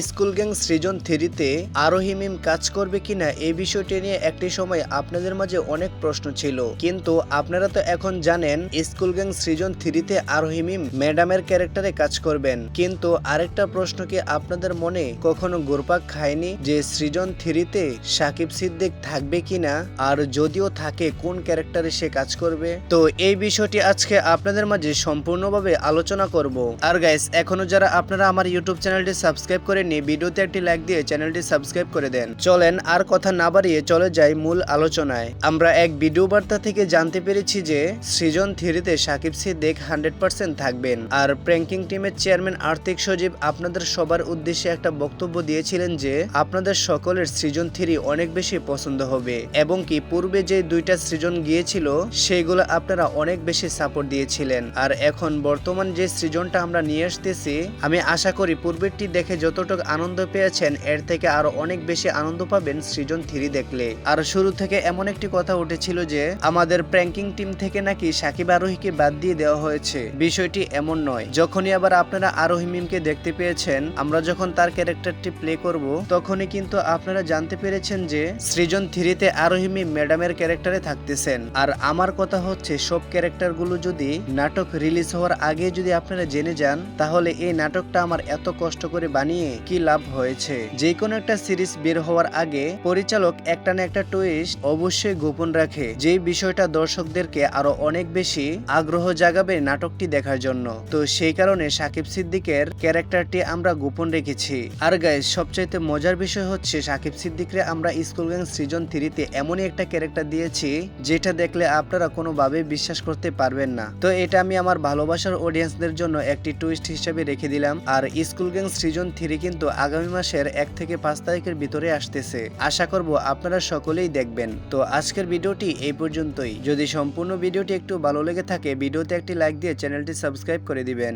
School gang সৃজন থ্রিতে আরোহী মিম কাজ করবে কিনা এই বিষয়টি নিয়ে একটি সময় আপনাদের মাঝে অনেক প্রশ্ন ছিল। কিন্তু আপনারা তো এখন জানেন, স্কুল গ্যাং সৃজন থ্রিতে আরোহী মিম ম্যাডামের ক্যারেক্টারে কাজ করবেন। কিন্তু আরেকটা প্রশ্ন কি আপনাদের মনে কখনো গোরপাক খায়নি যে সৃজন থ্রিতে সাকিব সিদ্দিক থাকবে কিনা? আর যদিও থাকে, কোন ক্যারেক্টারে সে কাজ করবে? তো এই বিষয়টি আজকে আপনাদের মাঝে সম্পূর্ণভাবে আলোচনা করব। আর গাইস এখনও যারা আপনারা আমার ইউটিউব চ্যানেলটি সাবস্ক্রাইব করেননি, ভিডিওতে একটি লাইক দিয়ে চ্যানেলটি সাবস্ক্রাইব করে দেন। চলেন, আর কথা না বাড়িয়ে চলে যাই মূল আলোচনায়। আমরা এক ভিডিও বার্তা থেকে জানতে পেরেছি যে, সৃজন থ্রিতে সাকিব সিদ্দিক হান্ড্রেড পার্সেন্ট থাকবেন। আর প্র্যাঙ্কিং টিমের চেয়ারম্যান আর্থিক সজীব আপনাদের সবার উদ্দেশ্যে একটা বক্তব্য দিয়েছিলেন যে, আপনাদের সকলের সৃজন থ্রি অনেক বেশি পছন্দ হবে। এবং কি পূর্বে যে দুইটা সৃজন গিয়েছিল, সেইগুলো আপনারা অনেক বেশি সাপোর্ট দিয়েছিলেন। আর এখন বর্তমান যে সৃজনটা আমরা নিয়ে আসতেছি, আমি আশা করি পূর্বেরটি দেখে যতটুকু আনন্দ পেয়েছেন, এর থেকে আরও অনেক বেশি আনন্দ পাবেন সৃজন থ্রি দেখলে। আর শুরু থেকে এমন একটি কথা উঠেছিল যে, আমাদের প্র্যাঙ্কিং টিম থেকে নাকি সাকিব আরোহীকে বাদ দিয়ে দেওয়া হয়েছে। বিষয়টি এমন নয়, যখনই আবার আপনারা আরোহী মিমকে দেখতে পেয়েছেন, আমরা যখন তার ক্যারেক্টারটি প্লে করব, তখনই কিন্তু আপনারা জানতে পেরেছেন যে, সৃজন থ্রিতে আরোহী মিম ম্যাডামের ক্যারেক্টারে থাকতেছেন। আর আমার কথা হচ্ছে, সব ক্যারেক্টারগুলো যদি নাটক রিলিজ হওয়ার আগে যদি আপনারা জেনে যান, তাহলে এই নাটকটা আমার এত কষ্ট করে বানিয়ে কি লাভ হয়েছে? যে কোনো একটা সিরিজ বের হওয়ার আগে পরিচালক একটা না একটা টুইস্ট অবশ্যই গোপন রাখে। যে বিষয়টা দর্শকদেরকে আরও অনেক বেশি আগ্রহ জাগাবে নাটকটি দেখার জন্য। তো সেই কারণে সাকিব সিদ্দিকের ক্যারেক্টারটি আমরা গোপন রেখেছি। আর গাইজ সবচাইতে মজার বিষয় হচ্ছে সাকিব সিদ্দিকরে আমরা স্কুল গ্যাং সিজন থ্রিতে এমনই একটা ক্যারেক্টার দিয়েছি, যেটা দেখলে আপনারা কোনোভাবে বিশ্বাস করতে পারবেন না। তো এটা আমি আমার ভালোবাসার অডিয়েন্সদের জন্য একটি টুইস্ট হিসেবে রেখে দিলাম। আর স্কুল গ্যাং সিজন থ্রি কিন্তু আগামী মাসের এক থেকে পাঁচ তারিখের ভিতরে আসতেছে। আশা করব আপনারা সকলেই দেখবেন। তো আজকের ভিডিওটি এই পর্যন্তই। যদি সম্পূর্ণ ভিডিওটি একটু ভালো লেগে থাকে, ভিডিওতে একটি লাইক দিয়ে চ্যানেলটি সাবস্ক্রাইব করে দিবেন।